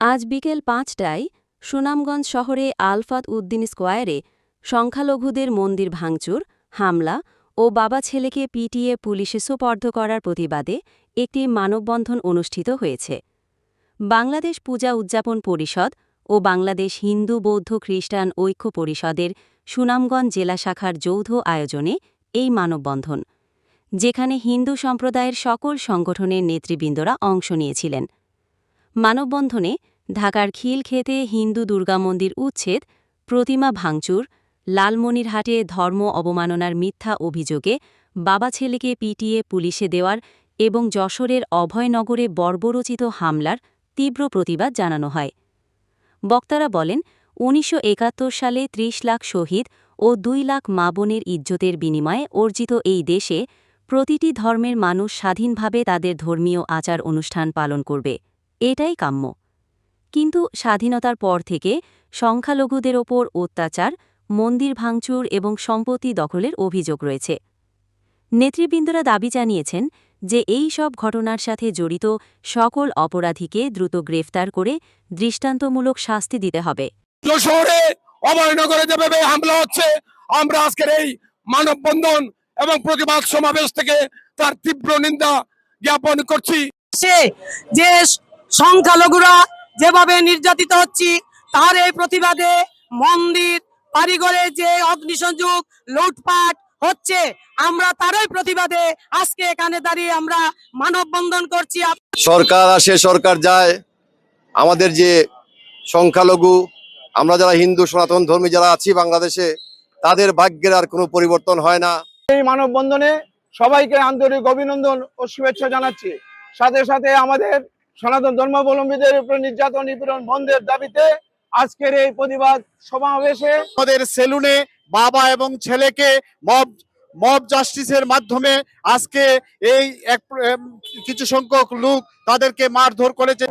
আজ বিকেল পাঁচটায় সুনামগঞ্জ শহরে আলফাত উদ্দিন স্কোয়ারে সংখ্যালঘুদের মন্দির ভাঙচুর, হামলা ও বাবা ছেলেকে পিটিয়ে পুলিশে সোপর্দ করার প্রতিবাদে একটি মানববন্ধন অনুষ্ঠিত হয়েছে। বাংলাদেশ পূজা উদযাপন পরিষদ ও বাংলাদেশ হিন্দু বৌদ্ধ খ্রিস্টান ঐক্য পরিষদের সুনামগঞ্জ জেলা শাখার যৌথ আয়োজনে এই মানববন্ধন, যেখানে হিন্দু সম্প্রদায়ের সকল সংগঠনের নেতৃবৃন্দরা অংশ নিয়েছিলেন। মানববন্ধনে ঢাকার খিলক্ষেতে হিন্দু দুর্গামন্দির উচ্ছেদ, প্রতিমা ভাঙচুর, লালমনিরহাটে ধর্ম অবমাননার মিথ্যা অভিযোগে বাবা ছেলেকে পিটিয়ে পুলিশে দেওয়ার এবং যশোরের অভয়নগরে বর্বরচিত হামলার তীব্র প্রতিবাদ জানানো হয়। বক্তারা বলেন, উনিশশো একাত্তর সালে ৩০ লাখ শহীদ ও দুই লাখ মা বোনের ইজ্জতের বিনিময়ে অর্জিত এই দেশে প্রতিটি ধর্মের মানুষ স্বাধীনভাবে তাদের ধর্মীয় আচার অনুষ্ঠান পালন করবে। এটাই কাম্য। কিন্তু স্বাধীনতার পর থেকে সংখ্যালঘুদের ওপর অত্যাচার মন্দির ভাঙচুর এবং সম্পত্তি দখলের অভিযোগ রয়েছে। নেতৃবৃন্দরা দাবি জানিয়েছেন যে এই সব ঘটনার সাথে জড়িত সকল অপরাধীকে দ্রুত গ্রেফতার করে দৃষ্টান্তমূলক শাস্তি দিতে হবে। যশোরে অভয়নগরে যেভাবে হামলা হচ্ছে আমরা আজকের এই মানববন্ধন এবং প্রতিবাদ সমাবেশ থেকে তার তীব্র নিন্দা জ্ঞাপন করছি। যে সংখ্যালঘুরা যেভাবে নির্যাতিত হচ্ছি তার এই প্রতিবাদে মন্দির বাড়িঘরে যে অগ্নিসংযোগ লুটপাট হচ্ছে আমরা তারই প্রতিবাদে আজকে এখানে দাঁড়িয়ে আমরা মানববন্ধন করছি। সরকার আসে সরকার যায়। আমাদের যে সংখ্যালঘু আমরা যারা হিন্দু সনাতন ধর্মী যারা আছি বাংলাদেশে তাদের ভাগ্যের আর কোনো পরিবর্তন হয় না। এই মানববন্ধনে সবাইকে আন্তরিক অভিনন্দন ও শুভেচ্ছা জানাচ্ছি। সাথে সাথে আমাদের সনাতন ধর্মাবলম্বীদের উপর নির্যাতন, নিপীড়ন, বন্ধের দাবিতে আজকের এই প্রতিবাদ সমাবেশে আমাদের সেলুনে বাবা এবং ছেলেকে মব মব জাস্টিসের মাধ্যমে আজকে এই এক কিছু সংখ্যক লোক তাদেরকে মারধর করেছে।